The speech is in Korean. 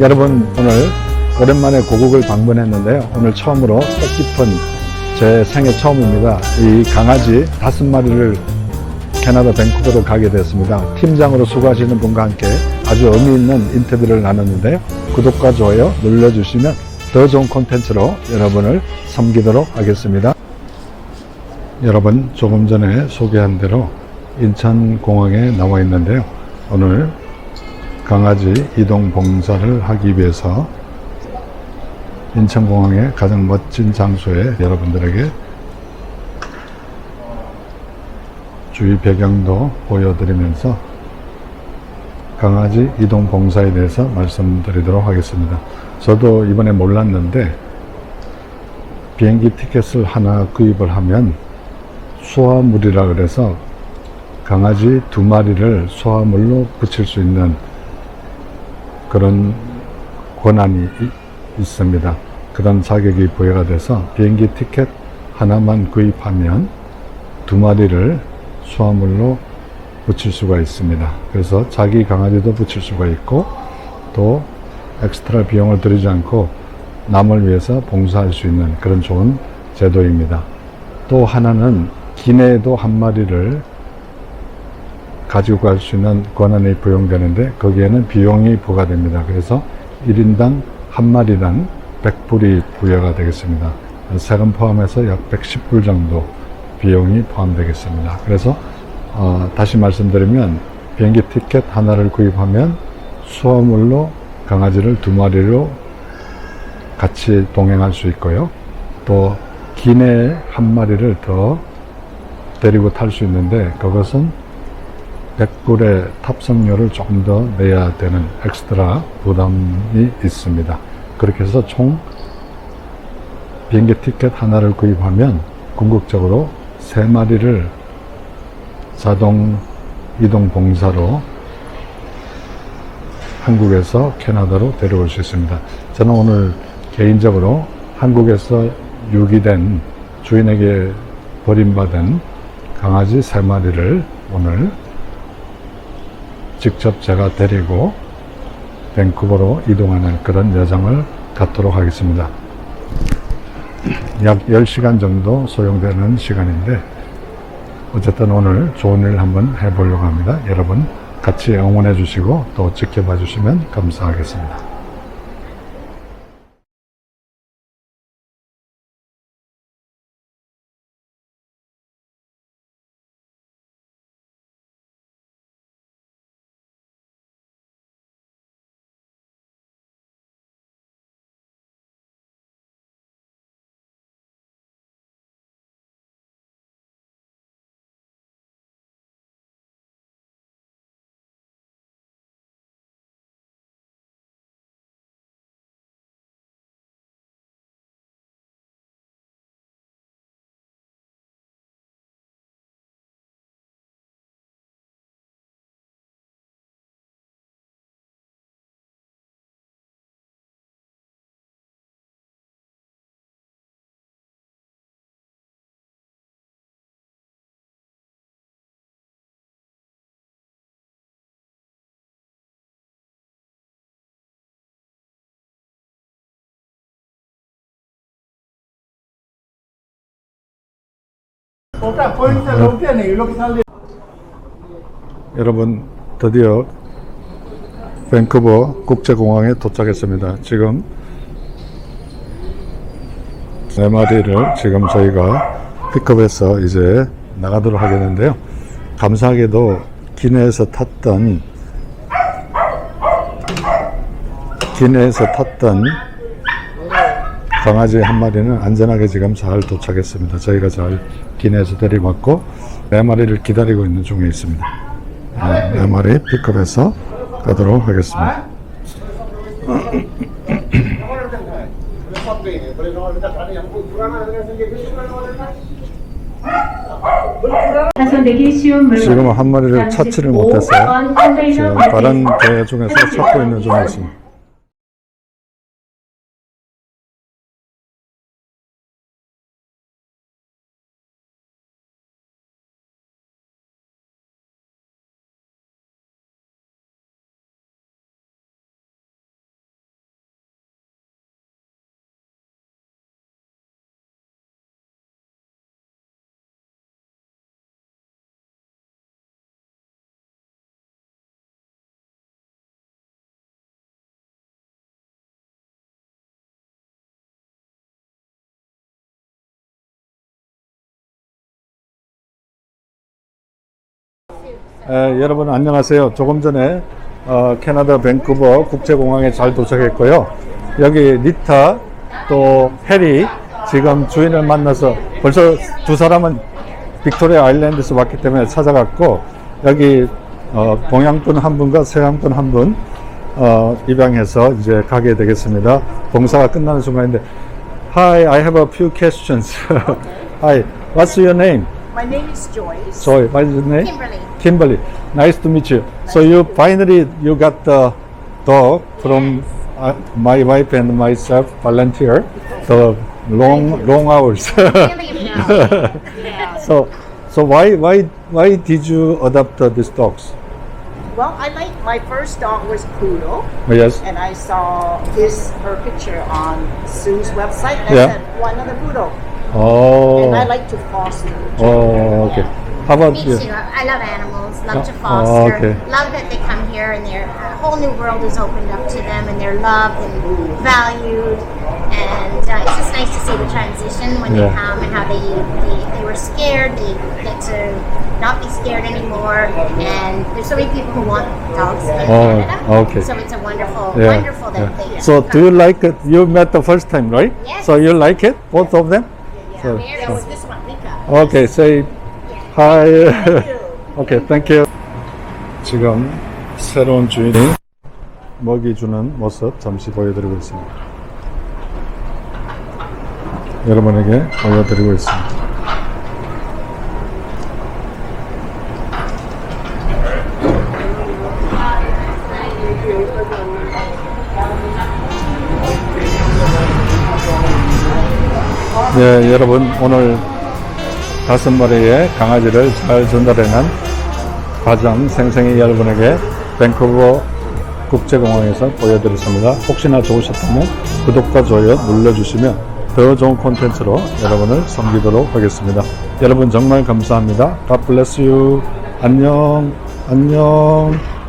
여러분 오늘 오랜만에 고국을 방문했는데요. 오늘 처음으로 뜻깊은 제 생애 처음입니다. 이 강아지 다섯 마리를 캐나다 밴쿠버로 가게 됐습니다. 팀장으로 수고하시는 분과 함께 아주 의미 있는 인터뷰를 나눴는데요. 구독과 좋아요 눌러주시면 더 좋은 콘텐츠로 여러분을 섬기도록 하겠습니다. 여러분 조금 전에 소개한 대로 인천공항에 나와 있는데요. 오늘 강아지 이동 봉사를 하기 위해서 인천공항의 가장 멋진 장소에 여러분들에게 주위 배경도 보여드리면서 강아지 이동 봉사에 대해서 말씀드리도록 하겠습니다. 저도 이번에 몰랐는데 비행기 티켓을 하나 구입을 하면 수화물이라 그래서 강아지 두 마리를 수화물로 붙일 수 있는 그런 권한이 이- 있습니다. 그런 자격이 부여가 돼서 비행기 티켓 하나만 구입하면 두 마리를 수화물로 붙일 수가 있습니다. 그래서 자기 강아지도 붙일 수가 있고 또 엑스트라 비용을 들이지 않고 남을 위해서 봉사할 수 있는 그런 좋은 제도입니다. 또 하나는 기내에도 한 마리를 가지고 갈 수 있는 권한이 부여되는데 거기에는 비용이 부과됩니다. 그래서 1인당 한 마리당 100불이 부여가 되겠습니다. 세금 포함해서 약 110불 정도 비용이 포함되겠습니다. 그래서 어, 다시 말씀드리면 비행기 티켓 하나를 구입하면 수화물로 강아지를 두 마리로 같이 동행할 수 있고요. 또 기내에 한 마리를 더 데리고 탈 수 있는데 그것은 100불의 탑승료를 조금 더 내야 되는 엑스트라 부담이 있습니다. 그렇게 해서 총 비행기 티켓 하나를 구입하면 궁극적으로 세 마리를 자동 이동 봉사로 한국에서 캐나다로 데려올 수 있습니다. 저는 오늘 개인적으로 한국에서 유기된 주인에게 버림받은 강아지 세 마리를 오늘 직접 제가 데리고 밴쿠버로 이동하는 그런 여정을 갖도록 하겠습니다. 약 10시간 정도 소요되는 시간인데 어쨌든 오늘 좋은 일 한번 해보려고 합니다. 여러분 같이 응원해 주시고 또 지켜봐 주시면 감사하겠습니다. 여러분 드디어 밴쿠버 국제공항에 도착했습니다. 지금 네 마리를 지금 저희가 픽업해서 이제 나가도록 하겠는데요. 감사하게도 기내에서 탔던 기내에서 탔던 강아지 한 마리는 안전하게 지금 잘 도착했습니다. 저희가 잘 기내에서 데리고 왔고 네 마리를 기다리고 있는 중에 있습니다. 네, 네 마리 픽업해서 가도록 하겠습니다. 지금 한 마리를 찾지를 못했어요. 지금 다른 개 중에서 찾고 있는 중에 있습니다. 에, 여러분 안녕하세요. 조금 전에 어, 캐나다 밴쿠버 국제공항에 잘 도착했고요. 여기 리타 또 해리 지금 주인을 만나서 벌써 두 사람은 빅토리아 아일랜드에서 왔기 때문에 찾아갔고 여기 어, 동양분 한 분과 서양분 한분 어, 입양해서 이제 가게 되겠습니다. 봉사가 끝나는 순간인데 Hi, I have a few questions. Hi, what's your name? My name is Joyce. Sorry, what is your name? Kimberly. Kimberly. Nice to meet you. So you finally you got the dog from uh, my wife and myself volunteer the long long hours. Yeah. so so why why why did you adopt uh, these dogs? Well, I like my first dog was Poodle, Yes. and I saw his her picture on Sue's website, and Yeah. I said, "Well, another Poodle." Oh. And I like to foster. Oh, okay. How about Me you? too. I love animals. Love to Oh, foster. okay. Love that they come here and their a whole new world is opened up to them and they're loved and valued. And uh, it's just nice to see the transition when Yeah. they come and how they, they they were scared. They get to not be scared anymore. And there's so many people who want dogs in Oh, Canada. okay. So it's a wonderful, Yeah, wonderful that yeah. they. So to do you like it? You met the first time, right? Yes. So you like it, both of them? So- Very That was this one, Mika. Okay, say hi. okay, thank you. 지금 새로운 주인이 먹이 주는 모습 잠시 보여드리고 있습니다. 여러분에게 보여드리고 있습니다. 네, 여러분 오늘 다섯 마리의 강아지를 잘 전달해낸 과정 생생히 여러분에게 밴쿠버 국제공항에서 보여드렸습니다. 혹시나 좋으셨다면 구독과 좋아요 눌러주시면 더 좋은 콘텐츠로 여러분을 섬기도록 하겠습니다. 여러분 정말 감사합니다. God bless you. 안녕. 안녕.